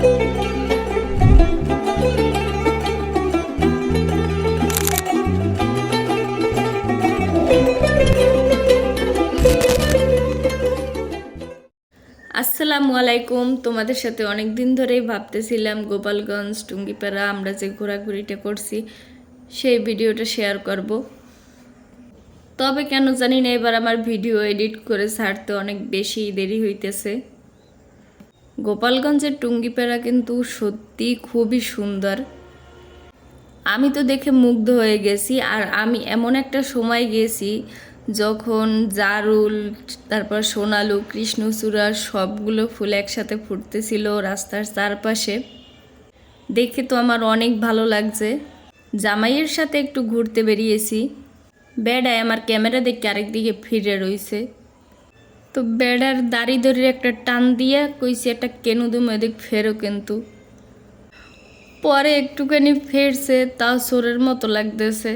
আসসালামু আলাইকুম। তোমাদের সাথে অনেক দিন ধরেই ভাবতেছিলাম, গোপালগঞ্জ, টুঙ্গিপাড়া, আমরা যে ঘোরাঘুরিটা করছি, সেই ভিডিওটা শেয়ার করব। তবে কেন জানি না, এবার আমার ভিডিও এডিট করে ছাড়তে অনেক বেশি দেরি হইতেছে। গোপালগঞ্জের টুঙ্গিপাড়া কিন্তু সত্যি খুবই সুন্দর। আমি তো দেখে মুগ্ধ হয়ে গেছি আর আমি এমন একটা সময় গেছি যখন জারুল, তারপর সোনালু, কৃষ্ণচূড়া সবগুলো ফুল একসাথে ফুটতেছিল রাস্তার চারপাশে। দেখে তো আমার অনেক ভালো লাগছে। জামাইয়ের সাথে একটু ঘুরতে বেরিয়েছি। বেড়ায় আমার ক্যামেরা দেখে আরেকদিকে ফিরে রইছে। তো বেড়ার দাড়ি ধরে একটা টান দিয়ে কইছি একটা কেনু দুম এদিক ফেরো কিন্তু। পরে একটুখানি ফেরছে, তাও সোরের মতো লাগতেছে।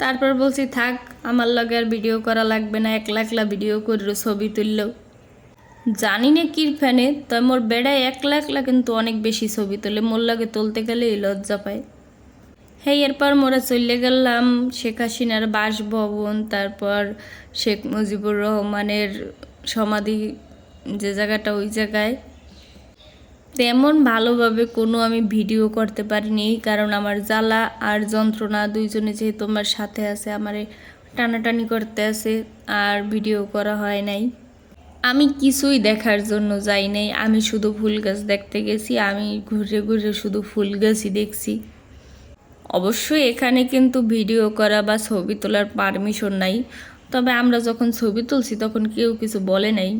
তারপর বলছি, থাক, আমার লগে আর ভিডিও করা লাগবে না, একলা একলা ভিডিও করল ছবি তুললেও জানি না কির ফ্যানে তো মোর বেড়ায় একলা একলা কিন্তু অনেক বেশি ছবি তোলে, মোর লাগে তুলতে গেলে লজ্জা পায়। হ্যাঁ এরপর মোরা চলে গেলাম শেখ হাসিনার বাসভবন, তারপর শেখ মুজিবুর রহমানের সমাধি যে জায়গাটা ওই জায়গায়। তেমন ভালোভাবে কোনো আমি ভিডিও করতে পারিনি, কারণ আমার জ্বালা আর যন্ত্রণা দুইজনে যেহেতু আমার সাথে আছে, আমার টানাটানি করতে আছে, আর ভিডিও করা হয় নাই। আমি কিছুই দেখার জন্য যাই নাই, আমি শুধু ফুল গাছ দেখতে গেছি, আমি ঘুরে ঘুরে শুধু ফুল গাছই দেখছি। অবশ্যই এখানে কিন্তু ভিডিও করা বা ছবি তোলার পারমিশন নাই। তবে আমরা যখন ছবি তুলছি তখন কেউ কিছু বলে নাই।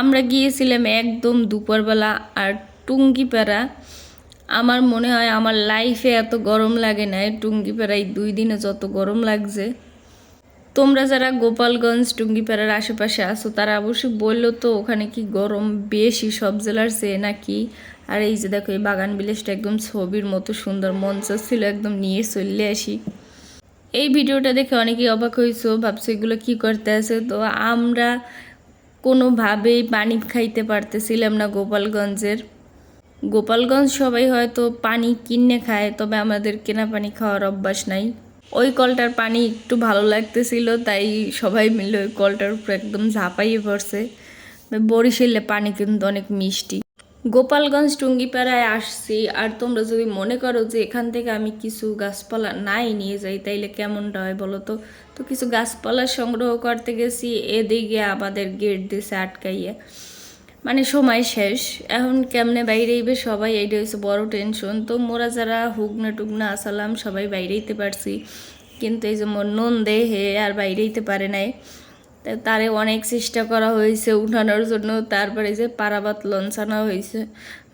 আমরা গিয়েছিলাম একদম দুপুরবেলা আর টুঙ্গিপাড়া আমার মনে হয় আমার লাইফে এত গরম লাগে না টুঙ্গিপাড়ায় দুই দিনে যত গরম লাগছে। তোমরা যারা গোপালগঞ্জ টুঙ্গিপাড়ার আশেপাশে আসো তারা অবশ্যই বলল তো, ওখানে কি গরম বেশি সব জেলার চেয়ে নাকি? আর এই যে দেখো, এই বাগান বিলাসটা একদম ছবির মতো সুন্দর মঞ্চ ছিল একদম নিয়ে চললে আসি। এই ভিডিওটা দেখে অনেকেই অবাক হয়েছো, ভাবছ এগুলো কী করতে আছে? তো আমরা কোনোভাবেই পানি খাইতে পারতেছিলাম না গোপালগঞ্জের। গোপালগঞ্জ সবাই হয়তো পানি কিনে খায়, তবে আমাদের কেনা পানি খাওয়ার অভ্যাস নাই। ওই কলটার পানি একটু ভালো লাগতেছিল, তাই সবাই মিলে ওই কলটার উপর একদম ঝাঁপাইয়ে পড়ছে। বরিশালে পানি কিন্তু অনেক মিষ্টি। গোপালগঞ্জ টুঙ্গিপাড়ায় আসছি, আর তোমরা যদি মনে করো যে এখান থেকে আমি কিছু গাছপালা নাই নিয়ে যাই, তাইলে কেমনটা হয় বলো তো? তো কিছু গাছপালা সংগ্রহ করতে গেছি, এদিকে আমাদের গেট দিছে আটকাইয়া। মানে সময় শেষ, এখন কেমনে বাইরে আইবে সবাই, এইটা হচ্ছে বড় টেনশন তো মোরা যারা হুগনা টুগনা আসালাম, সবাই বাইরেইতে পারছি। কিন্তু এই যে মোর নন হে আর বাইরেইতে পারে নাই। তারে অনেক চেষ্টা করা হয়েছে উঠানোর জন্য। তারপরে যে পারাবাত লঞ্চ আনা হয়েছে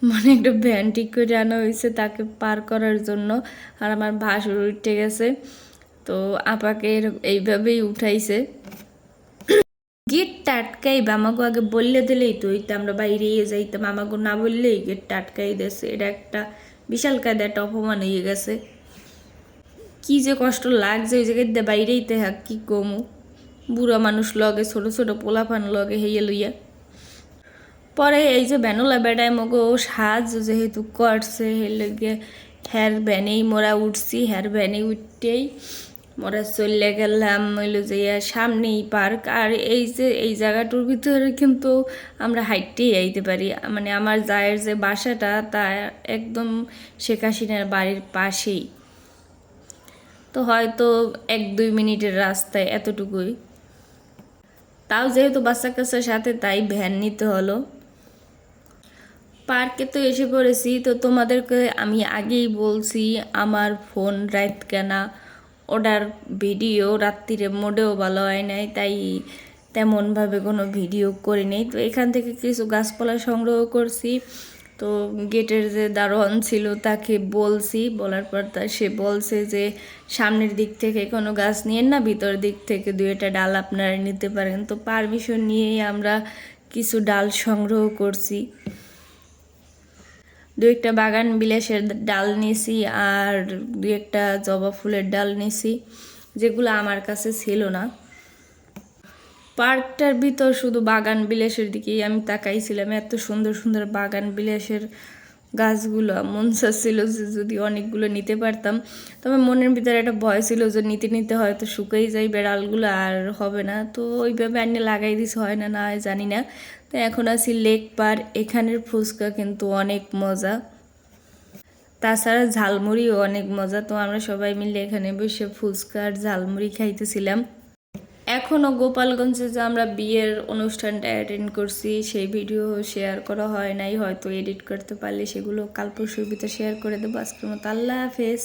মানে একটা ভ্যান ঠিক করে আনা হয়েছে তাকে পার করার জন্য, আর আমার ভাসুর উঠে গেছে। তো আপাকে এইভাবেই উঠাইছে। গেট টাটকাই আমাকে আগে বললে দিলেই তো হইতো, আমরা বাইরে যাইতাম, আমাকে না বললেই গেট টাটকাই দিয়েছে। এটা একটা বিশাল কায়দা একটা অপমান হয়ে গেছে। কি যে কষ্ট লাগছে, ওই জায়গায় বাইরেই তে হাক কি কমু? বুড়া মানুষ লগে, ছোট ছোট পোলাপান লগে, হেয়ে লইয়া। পরে এই যে বেনলা বেড়ায় মগো সাজ যেহেতু করছে হে লেগে হ্যার ভ্যানেই মোরা উঠছি হ্যার ভ্যানে উঠতেই মোরা চলে গেলাম, হইল যে সামনেই পার্ক। আর এই যে, এই জায়গাটার ভিতরে কিন্তু আমরা হাইটেই আইতে পারি। মানে আমার জায়ের যে বাসাটা, তা একদম শেখ হাসিনার বাড়ির পাশেই। তো হয়তো এক দুই মিনিটের রাস্তায় এতটুকুই। তাও যেহেতু বাচ্চা কাচ্চার সাথে, তাই ভ্যান নিতে হলো। পার্কে তো এসে পড়েছি, তো তোমাদেরকে আমি আগেই বলছি, আমার ফোন রাত কেনা, ওটার ভিডিও রাত্রিরে মোডেও ভালো হয় নাই, তাই তেমনভাবে কোনো ভিডিও করি নেই তো এখান থেকে কিছু গাছপালা সংগ্রহ করছি। তো গেটের যে দারোয়ান ছিল তাকে বলছি, বলার পর তা সে বলছে যে, সামনের দিক থেকে কোনো গাছ নিয়েন না, ভিতর দিক থেকে দু একটা ডাল আপনারা নিতে পারেন। তো পারমিশন নিয়েই আমরা কিছু ডাল সংগ্রহ করছি। দু একটা বাগান বিলাসের ডাল নিয়েছি আর দু একটা জবা ফুলের ডাল নিয়েছি, যেগুলো আমার কাছে ছিল না। পার্কটার ভিতর শুধু বাগান বিলাসের দিকেই আমি তাকাইছিলাম। এত সুন্দর সুন্দর বাগান বিলাসের গাছগুলো, মন চাচ্ছিল যে যদি অনেকগুলো নিতে পারতাম। তবে মনের ভিতরে একটা ভয় ছিল যে নিতে নিতে হয়তো শুকাই যায় বেড়ালগুলো আর হবে না। তো ওইভাবে আনিয়ে লাগাই দিছে, হয় না না জানি না। তো এখন আছি লেক পার, এখানের ফুচকা কিন্তু অনেক মজা। তাছাড়া ঝালমুড়িও অনেক মজা। তো আমরা সবাই মিলে এখানে বসে ফুচকা আর ঝালমুড়ি খাইতেছিলাম। এখনও গোপালগঞ্জে যে আমরা বিয়ের অনুষ্ঠানটা অ্যাটেন্ড করছি, সেই ভিডিও শেয়ার করা হয় নাই। হয়তো এডিট করতে পারলে সেগুলো কাল ভিতরে শেয়ার করে দেবো। আজকের মতো আল্লাহ হাফেজ।